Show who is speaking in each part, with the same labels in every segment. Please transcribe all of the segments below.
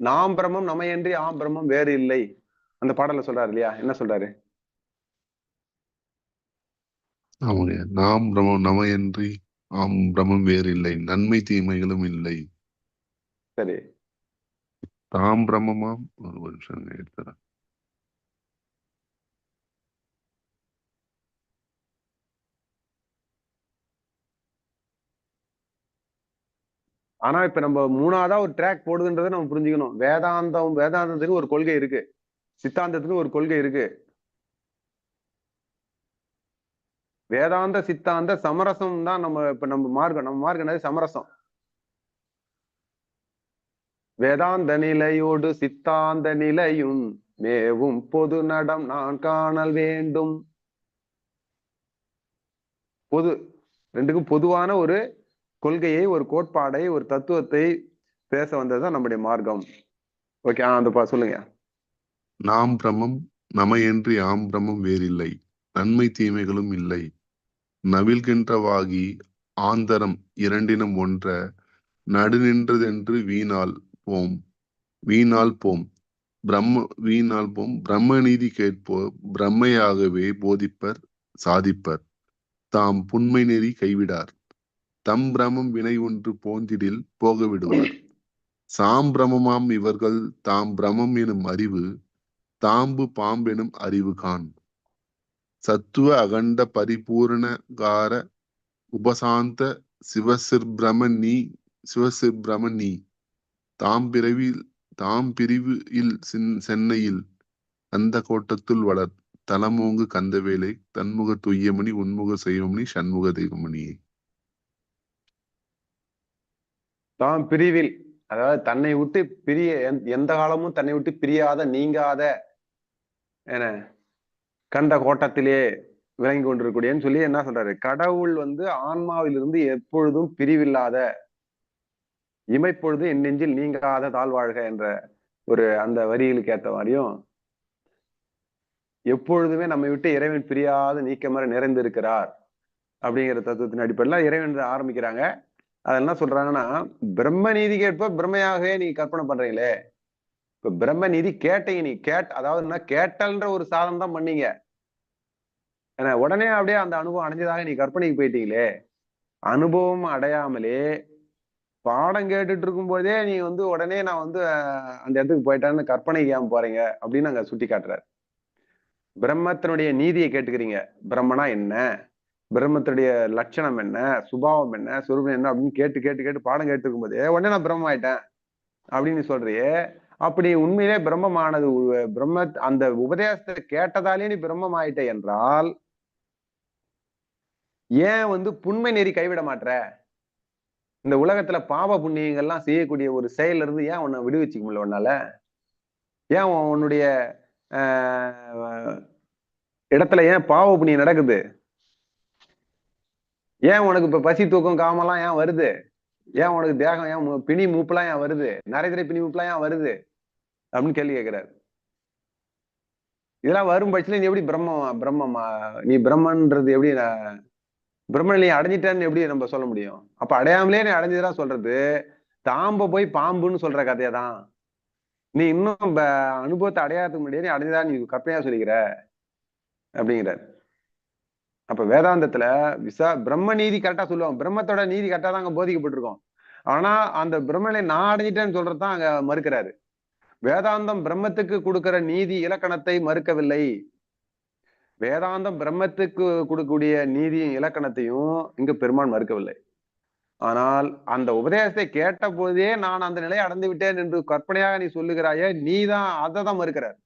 Speaker 1: நாம் பிரம்மம் நமையன்றி ஆம் பிரம்மம் வேறு இல்லை. அந்த பாடல்ல சொல்றாரு இல்லையா? என்ன சொல்றாரு?
Speaker 2: நாம் பிரமம் நமையன்றி ஆம் பிரமம் வேறு இல்லை. நன்மை தீமைகளும் இல்லை.
Speaker 1: சரி.
Speaker 2: தாம் பிரமமாம். ஒரு நிமிஷம் எடுத்துறேன்.
Speaker 1: ஆனா இப்ப நம்ம மூணாவதா ஒரு ட்ராக் போடுதுன்றதை நம்ம புரிஞ்சுக்கணும். வேதாந்தம் வேதாந்தத்துக்கு ஒரு கொள்கை இருக்கு. சித்தாந்தத்துக்கு ஒரு கொள்கை இருக்கு. வேதாந்த சித்தாந்த சமரசம் தான் நம்ம இப்ப நம்ம மார்க்கம் நம்ம மார்க்கம் என்னது? சமரசம். வேதாந்த நிலையோடு சித்தாந்த நிலையும் மேவும் பொது நடம் நான் காணல் வேண்டும். பொது ரெண்டுக்கும் பொதுவான ஒரு கொள்கையை ஒரு கோட்பாடை ஒரு தத்துவத்தை பேச வந்ததுதான் நம்முடைய மார்க்கம். ஓகே அந்த பா சொல்லுங்க.
Speaker 2: நாம் பிரமம் நமையன்றி ஆம் பிரமம் வேறில்லை. நன்மை தீமைகளும் இல்லை. நவில்கின்றவாகி ஆந்தரம் இரண்டினம் ஒன்ற நடுநின்றதென்று வீணால் போம் வீணால் போம். பிரம்ம வீணால் போம். பிரம்ம நீதி கேட்போ பிரம்மையாகவே போதிப்பர் சாதிப்பர். தாம் புண்மை நெறி கைவிடார். தம் பிரமம் வினை ஒன்று போந்திடில் போகவிடுவார் சாம்பிரமமாம் இவர்கள் தாம் பிரமம் எனும் அறிவு தாம்பு பாம்பெனும் அறிவு கான் சத்துவ அகண்ட பரிபூரணகார உபசாந்த சிவசிற்பிரம நீ சிவசிற்பிரம நீ. தாம் பிறவில் தாம் பிரிவு இல் சென்னையில் அந்த கோட்டத்துள் வளர் தலமோங்கு கந்தவேலை தன்முக துய்யமணி உன்முக செய்வமணி சண்முக தெய்வமணியே.
Speaker 1: தாம் பிரிவில். அதாவது தன்னை விட்டு பிரிய எந்த காலமும் தன்னை விட்டு பிரியாத நீங்காத என கண்ட கோட்டத்திலே விளங்கி கொண்டிருக்கூடியன்னு சொல்லி என்ன சொல்றாரு? கடவுள் வந்து ஆன்மாவிலிருந்து எப்பொழுதும் பிரிவில்லாத இமைப்பொழுது என் நெஞ்சில் நீங்காத தாழ்வாழ்க என்ற ஒரு அந்த வரிகளுக்கு ஏற்ற மாதிரியும் எப்பொழுதுமே நம்மை விட்டு இறைவன் பிரியாத நீக்கமர நிறைந்திருக்கிறார் அப்படிங்கிற தத்துவத்தின் அடிப்படையில் இறைவன் ஆரம்பிக்கிறாங்க. அது என்ன சொல்றாங்கன்னா பிரம்ம நீதி கேட்ப பிரம்மையாகவே நீ கற்பனை பண்றீங்களே. இப்ப பிரம்ம நீதி கேட்டீங்க நீ கேட் அதாவது என்ன கேட்டல்ன்ற ஒரு சாதம் தான் பண்ணீங்க. ஏன்னா உடனே அப்படியே அந்த அனுபவம் அடைஞ்சதாக நீ கற்பனைக்கு போயிட்டீங்களே. அனுபவம் அடையாமலே பாடம் கேட்டுட்டு இருக்கும்போதே நீ வந்து உடனே நான் வந்து அந்த இடத்துக்கு போயிட்டேன்னு கற்பனைக்கு ஏன் போறீங்க அப்படின்னு அங்க சுட்டி காட்டுறாரு பிரம்மத்தினுடைய நீதியை கேட்டுக்கிறீங்க. பிரம்மனா என்ன? பிரம்மத்துடைய லட்சணம் என்ன? சுபாவம் என்ன? சுரூபம் என்ன? அப்படின்னு கேட்டு கேட்டு கேட்டு பாடம் கேட்டு போதே உடனே நான் பிரம்மம் ஆயிட்டேன் அப்படின்னு சொல்றியே. அப்படி உண்மையிலே பிரம்மமானது பிரம்ம அந்த உபதேசத்தை கேட்டதாலே நீ பிரம்மம் ஆயிட்ட என்றால் ஏன் வந்து புண்மை நெறி கைவிட மாட்ட இந்த உலகத்துல பாவ புண்ணியங்கள்லாம் செய்யக்கூடிய ஒரு செயல்ல இருந்து ஏன் உன்னை விடுவிச்சுக்க முடியல உன்னால? ஏன் உன்னுடைய இடத்துல ஏன் பாவ புண்ணியம் நடக்குது? ஏன் உனக்கு இப்ப பசி தூக்கம் காமெல்லாம் ஏன் வருது? ஏன் உனக்கு தேகம் ஏன் பிணி மூப்புலாம் ஏன் வருது? நிறைய பிணி மூப்புலாம் ஏன் வருது? அப்படின்னு கேள்வி கேட்கிறாரு. இதெல்லாம் வரும் பட்சத்துல நீ எப்படி பிரம்ம பிரம்மமா நீ பிரம்மன்றது எப்படி பிரம்மன் நீ அடைஞ்சிட்டேன்னு எப்படி நம்ம சொல்ல முடியும்? அப்ப அடையாமலே நீ அடைஞ்சதுதான் சொல்றது தாம்ப போய் பாம்புன்னு சொல்ற கதையை தான். நீ இன்னும் அனுபவத்தை அடையாததுக்கு முன்னாடியே நீ அடைஞ்சதா நீ கற்பனையா சொல்லிக்கிற? அப்படிங்கிறார். அப்ப வேதாந்தத்துல விசா பிரம்ம நீதி கரெக்டா சொல்லுவாங்க. பிரம்மத்தோட நீதி கரெக்டா தான் அங்க போதிக்கப்பட்டிருக்கோம். ஆனா அந்த பிரம்மனை நான் அடைஞ்சிட்டேன்னு சொல்றதுதான் அங்க மறுக்கிறாரு. வேதாந்தம் பிரம்மத்துக்கு கொடுக்கிற நீதி இலக்கணத்தை மறுக்கவில்லை. வேதாந்தம் பிரம்மத்துக்கு கொடுக்கக்கூடிய நீதியும் இலக்கணத்தையும் இங்க பெருமான் மறுக்கவில்லை. ஆனால் அந்த உபதேசத்தை கேட்ட போதே நான் அந்த நிலையை அடைந்து விட்டேன் என்று கற்பனையாக நீ சொல்லுகிறாயே நீ தான் அதை தான் மறுக்கிறார்.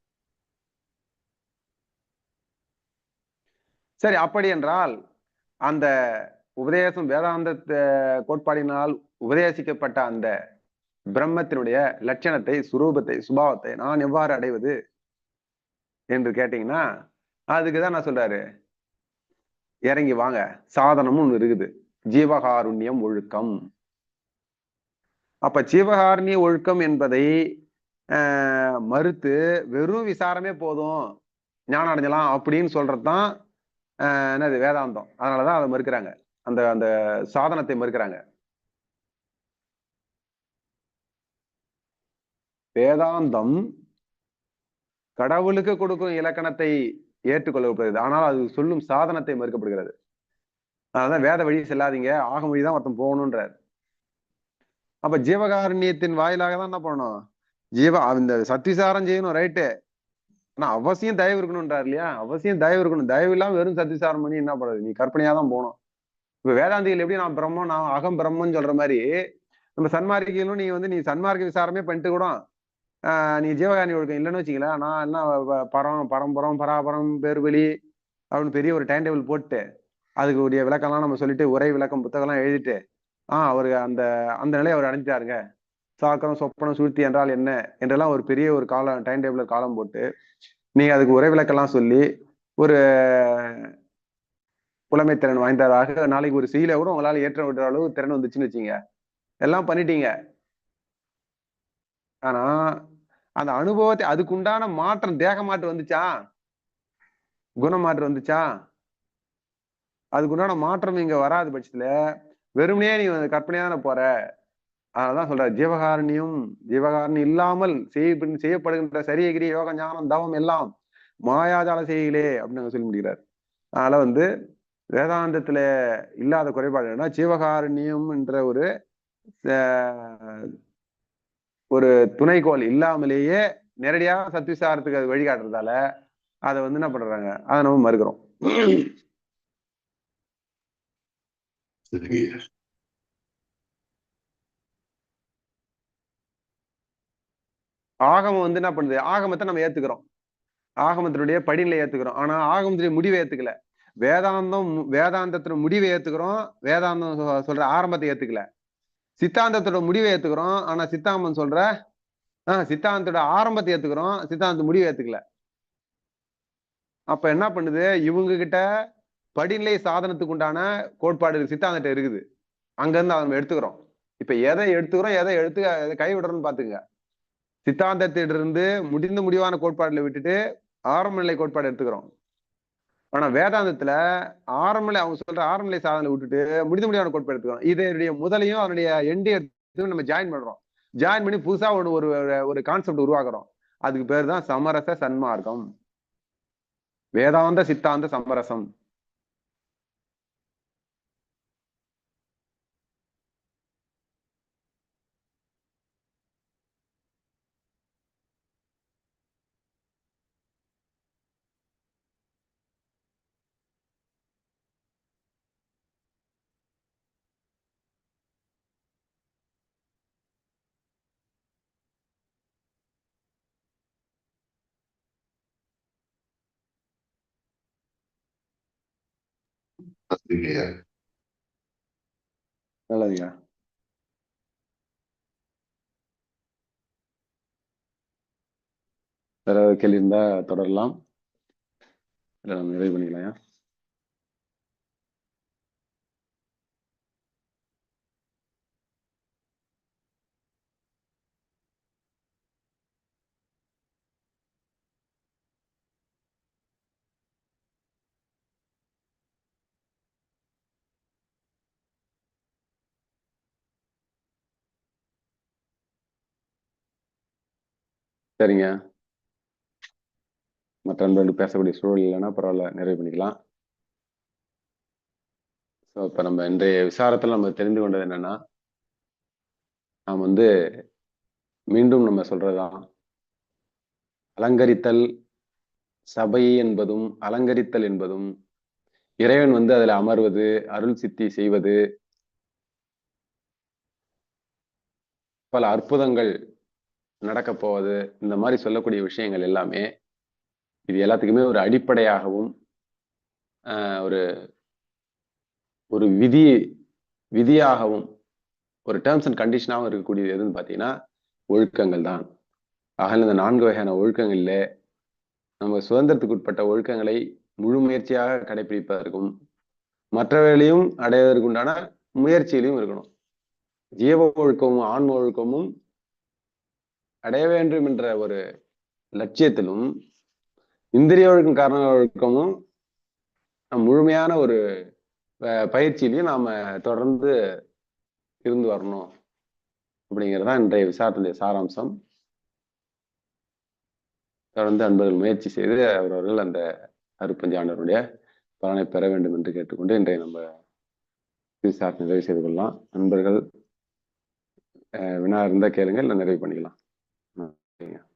Speaker 1: சரி அப்படி என்றால் அந்த உபதேசம் வேதாந்த கோட்பாடினால் உபதேசிக்கப்பட்ட அந்த பிரம்மத்தினுடைய லட்சணத்தை சுரூபத்தை சுபாவத்தை நான் எவ்வாறு அடைவது என்று கேட்டீங்கன்னா அதுக்குதான் நான் சொல்றாரு. இறங்கி வாங்க. சாதனமும் ஒன்று இருக்குது. ஜீவகாருண்யம் ஒழுக்கம். அப்ப ஜீவகாருண்ய ஒழுக்கம் என்பதை மறுத்து வெறும் விசாரமே போதும். ஞானம் அடைஞ்சலாம் அப்படின்னு சொல்றதுதான் என்னது வேதாந்தம். அதனாலதான் அதை மறுக்கிறாங்க. அந்த அந்த சாதனத்தை மறுக்கிறாங்க. வேதாந்தம் கடவுளுக்கு கொடுக்கும் இலக்கணத்தை ஏற்றுக்கொள்ளப்படுகிறது ஆனால் அது சொல்லும் சாதனத்தை மறுக்கப்படுகிறது. அதான் வேத வழி செல்லாதீங்க. ஆக வழிதான் ஒருத்தன் போகணுன்றார் அப்ப ஜீவகாரண்யத்தின் வாயிலாக தான் என்ன பண்ணணும்? ஜீவ இந்த சத்திசாரம் செய்யணும் ரைட்டு ஆனா அவசியம் தயவு இருக்கணும்ன்றார் இல்லையா? அவசியம் தயவு இருக்கணும். தயவு இல்லாம வெறும் சத்திசாரம் பண்ணி என்ன பண்றது? நீ கற்பனையா தான் போகணும். இப்ப வேதாந்திகள் எப்படி நான் பிரம்மம் நான் அகம் பிரம்மன்னு சொல்ற மாதிரி நம்ம சன்மார்க்கிகளும் நீ வந்து நீ சன்மார்க்க விசாரமே பண்ணிட்டு கூட ஆஹ் நீ ஜீவகாணி ஒழுக்கம் இல்லைன்னு வச்சுங்களேன் நான் என்ன ப- பரம் பரம்பரம் பராபரம் பேர்வெளி அப்படின்னு பெரிய ஒரு டைம் டேபிள் போட்டு அதுக்கு உடைய விளக்கம்லாம் நம்ம சொல்லிட்டு உரை விளக்கம் புத்தகம்லாம் எழுதிட்டு ஆஹ் அவரு அந்த அந்த நிலையை அவர் அடைஞ்சிட்டாருங்க. சாக்கரம் சொப்பனம் சுருத்தி என்றால் என்ன? என்றெல்லாம் ஒரு பெரிய ஒரு காலம் டைம் டேபிள் காலம் போட்டு நீங்க அதுக்கு உரை விளக்கெல்லாம் சொல்லி ஒரு புலமை திறன் வாய்ந்ததாக நாளைக்கு ஒரு சீல கூட உங்களால ஏற்ற விடுற அளவு திறன் வந்துச்சுன்னு வச்சீங்க. எல்லாம் பண்ணிட்டீங்க. ஆனா அந்த அனுபவத்தை அதுக்குண்டான மாற்றம் தேக மாற்றம் வந்துச்சா? குணமாற்றம் வந்துச்சா? அதுக்குண்டான மாற்றம் இங்க வராத பட்சத்துல வெறுமனே நீ கற்பனையான கற்பனையா தானே போற. அதான் சொல்ற ஜீவகாரணியம் ஜீவகாரணி இல்லாமல் செய்ய செய்யப்படுகின்ற சரியகிரி யோக ஞானம் தவம் எல்லாம் மாயாஜால செய்யலே அப்படின்னு சொல்லி முடிகிறார் அதனால வந்து வேதாந்தத்துல இல்லாத குறைபாடு என்னன்னா ஜீவகாரண்யம் என்ற ஒரு ஒரு துணைக்கோள் இல்லாமலேயே நேரடியாக சத்விசாரத்துக்கு அது வழிகாட்டுறதால அதை வந்து என்ன பண்றாங்க அதை நம்ம மறுக்கிறோம். ஆகமம் வந்து என்ன பண்ணுது? ஆகமத்தை நம்ம ஏத்துக்கிறோம். ஆகமத்தினுடைய படிநிலை ஏத்துக்கிறோம். ஆனா ஆகமத்தினுடைய முடிவை ஏத்துக்கல. வேதாந்தம் வேதாந்தத்தோட முடிவை ஏத்துக்கிறோம். வேதாந்தம் சொ- சொல்ற ஆரம்பத்தை ஏத்துக்கல. சித்தாந்தத்தோட முடிவை ஏத்துக்கிறோம். ஆனா சித்தாந்தம் சொல்ற ஆஹ் சித்தாந்தத்தோட ஆரம்பத்தை ஏத்துக்கிறோம். சித்தாந்த முடிவை ஏத்துக்கல. அப்ப என்ன பண்ணுது? இவங்க கிட்ட படிநிலை சாதனத்துக்கு உண்டான கோட்பாடு சித்தாந்தத்தை இருக்குது. அங்க இருந்து அதை நம்ம எடுத்துக்கிறோம். இப்ப எதை எடுத்துக்கிறோம் எதை எடுத்து கைவிடுறோம்னு பாத்துங்க சித்தாந்தத்திலிருந்து முடிந்த முடிவான கோட்பாடுல விட்டுட்டு ஆரம்ப நிலை கோட்பாடு எடுத்துக்கிறோம். ஆனா வேதாந்தத்துல ஆரம்ப நிலை அவங்க சொல்ற ஆரம்ப நிலை சாதனை விட்டுட்டு முடிந்த முடிவான கோட்பாடு எடுத்துக்கிறோம். இதனுடைய முதலையும் அதனுடைய எண்டு எடுத்து நம்ம ஜாயின் பண்றோம். ஜாயின் பண்ணி புதுசா ஒரு ஒரு கான்செப்ட் உருவாக்குறோம். அதுக்கு பேர் தான் சமரச சன்மார்க்கம். வேதாந்த சித்தாந்த சமரசம்.
Speaker 2: சரிங்க
Speaker 1: நல்லதுங்க வேற ஏதாவது கேள்வி இருந்தா தொடரலாம் இல்ல நம்ம நிறைவு பண்ணிக்கலாம் சரிங்க. மற்ற நண்பர்கள் பேசக்கூடிய சூழல் இல்லைன்னா பரவாயில்ல நிறைவு பண்ணிக்கலாம். ஸோ இப்போ நம்ம இன்றைய விசாரத்தில் நம்ம தெரிந்து கொண்டது என்னன்னா நாம் வந்து மீண்டும் நம்ம சொல்றதுதான். அலங்கரித்தல் சபை என்பதும் அலங்கரித்தல் என்பதும் இறைவன் வந்து அதில் அமர்வது அருள் சித்தி செய்வது பல அற்புதங்கள் நடக்க போவது இந்த மாதிரி சொல்லக்கூடிய விஷயங்கள் எல்லாமே இது எல்லாத்துக்குமே ஒரு அடிப்படையாகவும் ஆஹ் ஒரு ஒரு விதி விதியாகவும் ஒரு டேர்ம்ஸ் அண்ட் கண்டிஷனாகவும் இருக்கக்கூடியது எதுன்னு பார்த்தீங்கன்னா ஒழுக்கங்கள் தான். ஆக இந்த நான்கு வகையான ஒழுக்கங்கள்ல நம்ம சுதந்திரத்துக்கு உட்பட்ட ஒழுக்கங்களை முழு முயற்சியாக கடைபிடிப்பதற்கும் மற்றவர்களையும் அடைவதற்கு உண்டான முயற்சியிலையும் இருக்கணும். ஜீவ ஒழுக்கமும் ஆன்ம ஒழுக்கமும் அடைய வேண்டும் என்ற ஒரு லட்சியத்திலும் இந்திரிய ஒழுக்கம் காரண ஒழுக்கமும் நம் முழுமையான ஒரு பயிற்சியிலையும் நாம தொடர்ந்து இருந்து வரணும். அப்படிங்கிறது தான் இன்றைய விசாரத்தினுடைய சாராம்சம். தொடர்ந்து அன்பர்கள் முயற்சி செய்து அவரவர்கள் அந்த அருப்பஞ்சாண்டருடைய பலனை பெற வேண்டும் என்று கேட்டுக்கொண்டு இன்றைய நம்ம விசாரணை நிறைவு செய்து கொள்ளலாம். நண்பர்கள் வினா இருந்தால் கேளுங்க இல்லை நிறைவு பண்ணிக்கலாம். ம், சரிங்க